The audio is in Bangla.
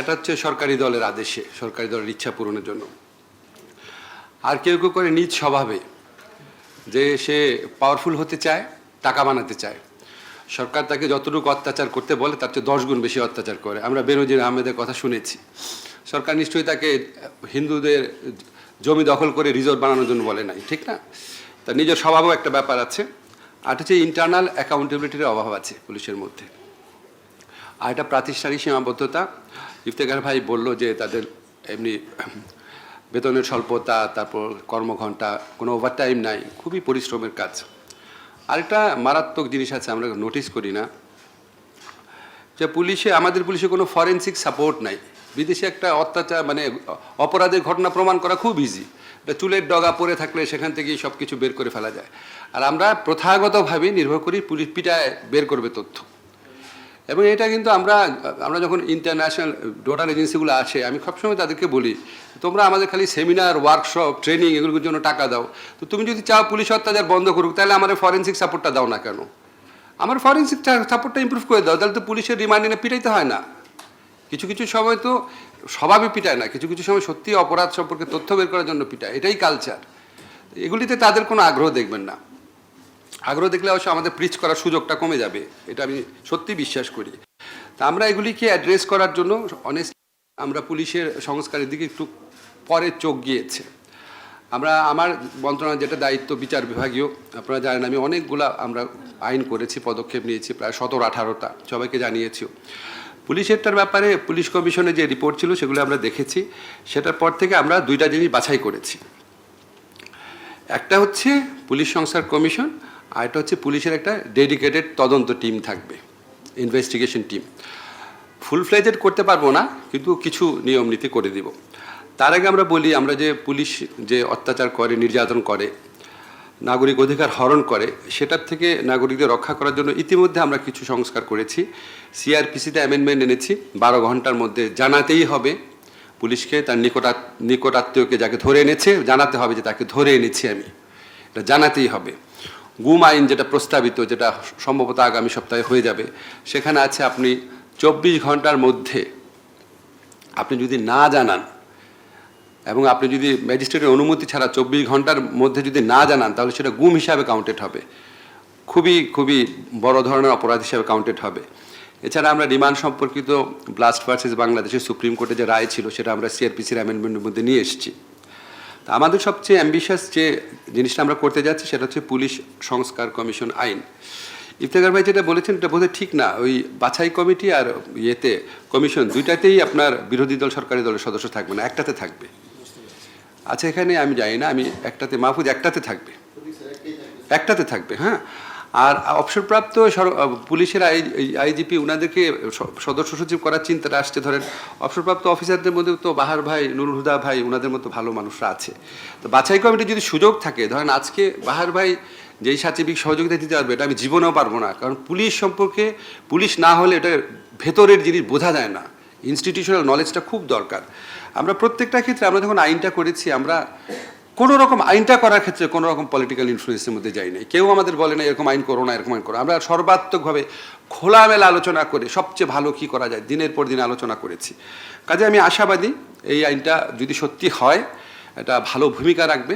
এটা হচ্ছে সরকারি দলের আদেশে, সরকারি দলের ইচ্ছা পূরণের জন্য। আর কেউ কেউ করে নিজ স্বভাবে যে সে পাওয়ারফুল হতে চায়, টাকা বানাতে চায়। সরকার তাকে যতটুকু অত্যাচার করতে বলে, তার চেয়ে দশ গুণ বেশি অত্যাচার করে। আমরা বেনজির আহমেদের কথা শুনেছি। সরকার নিশ্চয়ই তাকে হিন্দুদের জমি দখল করে রিজোর্ট বানানোর জন্য বলে নাই, ঠিক না? তার নিজের স্বভাবও একটা ব্যাপার আছে। আর হচ্ছে ইন্টারনাল অ্যাকাউন্টেবিলিটির অভাব আছে পুলিশের মধ্যে। আর এটা প্রাতিষ্ঠানিক সীমাবদ্ধতা। ইফতেখার ভাই বলল যে তাদের এমনি বেতনের স্বল্পতা, তারপর কর্মঘণ্টা, কোনো ওভারটাইম নাই, খুবই পরিশ্রমের কাজ। আরেকটা মারাত্মক জিনিস আছে, আমরা নোটিস করি না। যে পুলিশে, আমাদের পুলিশে কোনো ফরেনসিক সাপোর্ট নাই। বিদেশে একটা অত্যাচার মানে অপরাধের ঘটনা প্রমাণ করা খুব ইজি এটা চুলের ডগা পরে থাকলে সেখান থেকেই সব কিছু বের করে ফেলা যায়। আর আমরা প্রথাগতভাবে নির্ভর করি পুলিশ পিটায় বের করবে তথ্য। এবং এটা কিন্তু আমরা আমরা যখন ইন্টারন্যাশনাল ডোটাল এজেন্সিগুলো আসে, আমি সবসময় তাদেরকে বলি, তোমরা আমাদের খালি সেমিনার ওয়ার্কশপ ট্রেনিং এগুলোর জন্য টাকা দাও। তো তুমি যদি চাও পুলিশ অত্যাচার বন্ধ করুক, তাহলে আমাদের ফরেন্সিক সাপোর্টটা দাও না কেন? আমার ফরেন্সিক সাপোর্টটা ইমপ্রুভ করে দাও, তাহলে তো পুলিশের রিমান্ডে পিটাইতে হয় না। কিছু কিছু সময় তো স্বভাবে পিটায় না, কিছু কিছু সময় সত্যি অপরাধ সম্পর্কে তথ্য বের করার জন্য পিটায়, এটাই কালচার এগুলিতে তাদের কোনো আগ্রহ দেখবেন না। আগ্রহ দেখলে অবশ্য আমাদের প্রিচ করার সুযোগটা কমে যাবে, এটা আমি সত্যি বিশ্বাস করি। তা আমরা এগুলিকে অ্যাড্রেস করার জন্য অনেস্ট আমরা পুলিশের সংস্কারের দিকে একটু পরে চোখ গিয়েছে। আমরা, আমার মন্ত্রণালয় যেটা দায়িত্ব বিচার বিভাগীয়, আপনারা জানেন আমি অনেকগুলা আমরা আইন করেছি, পদক্ষেপ নিয়েছি, প্রায় সতেরো, আঠারোটা, সবাইকে জানিয়েছিও। পুলিশেরটার ব্যাপারে পুলিশ কমিশনে যে রিপোর্ট ছিল সেগুলো আমরা দেখেছি, সেটার পর থেকে আমরা দুইটা জিনিস বাছাই করেছি। একটা হচ্ছে পুলিশ সংস্কার কমিশন আর একটা হচ্ছে পুলিশের একটা ডেডিকেটেড তদন্ত টিম থাকবে ইনভেস্টিগেশন টিম ফুল ফ্লেজেড করতে পারব না, কিন্তু কিছু নিয়ম নীতি করে দিব। তার আগে আমরা বলি, আমরা যে পুলিশ যে অত্যাচার করে, নির্যাতন করে, নাগরিক অধিকার হরণ করে, সেটার থেকে নাগরিকদের রক্ষা করার জন্য ইতিমধ্যে আমরা কিছু সংস্কার করেছি। সিআরপিসিতে অ্যামেন্ডমেন্ট এনেছি, বারো ঘণ্টার মধ্যে জানাতেই হবে। পুলিশকে তার নিকটাত নিকটাত্মীয়কে যাকে ধরে এনেছে, জানাতে হবে যে তাকে ধরে এনেছি আমি। এটা জানাতেই হবে। গুম আইন যেটা প্রস্তাবিত, যেটা সম্ভবত আগামী সপ্তাহে হয়ে যাবে, সেখানে আছে আপনি চব্বিশ ঘণ্টার মধ্যে আপনি যদি না জানান এবং আপনি যদি ম্যাজিস্ট্রেটের অনুমতি ছাড়া চব্বিশ ঘণ্টার মধ্যে যদি না জানান, তাহলে সেটা গুম হিসাবে কাউন্টেড হবে। খুবই খুবই বড় ধরনের অপরাধ হিসাবে কাউন্টেড হবে। এছাড়া আমরা রিমান্ড সম্পর্কিত ব্লাস্ট ভার্সেস বাংলাদেশের সুপ্রিম কোর্টে যে রায় ছিল, সেটা আমরা সিআরপিসির অ্যামেন্ডমেন্টের মধ্যে নিয়ে এসেছি। তা আমাদের সবচেয়ে অ্যাম্বিশাস যে জিনিসটা আমরা করতে যাচ্ছি সেটা হচ্ছে পুলিশ সংস্কার কমিশন আইন। ইফতেখার ভাই যেটা বলেছেন, এটা বোধহয় ঠিক না। ওই বাছাই কমিটি আর ইয়েতে কমিশন দুইটাতেই আপনার বিরোধী দল, সরকারি দলের সদস্য থাকবে না, একটাতে থাকবে। আচ্ছা এখানে আমি জানি না, আমি একটাতে, মাহফুজ একটাতে থাকবে। একটাতে থাকবে হ্যাঁ? আর অবসরপ্রাপ্ত সর- পুলিশের আই আইজিপি ওনাদেরকে সদস্য সচিব করার চিন্তাটা আসছে। ধরেন, অবসরপ্রাপ্ত অফিসারদের মধ্যে তো বাহার ভাই, নুরুল হুদা ভাই ওনাদের মতো ভালো মানুষরা আছে। তো বাছাই কমিটি যদি সুযোগ থাকে, ধরেন আজকে বাহার ভাই যেই সাচিবিক সহযোগিতা দিতে পারবে, এটা আমি জীবনেও পারব না। কারণ পুলিশ সম্পর্কে পুলিশ না হলে এটা ভেতরের জিনিস বোঝা যায় না। ইনস্টিটিউশনাল নলেজটা খুব দরকার। আমরা প্রত্যেকটা ক্ষেত্রে আমরা যখন আইনটা করেছি, আমরা কোনো রকম আইনটা করার ক্ষেত্রে কোনো রকম পলিটিক্যাল ইনফ্লুয়েন্সের মধ্যে যাই নাই। কেউ আমাদের বলে না, এরকম আইন করো না, এরকম আইন করো। আমরা সর্বাত্মকভাবে খোলামেলা আলোচনা করে সবচেয়ে ভালো কি করা যায়, দিনের পর দিন আলোচনা করেছি। কাজে আমি আশাবাদী এই আইনটা যদি সত্যি হয়, এটা ভালো ভূমিকা রাখবে।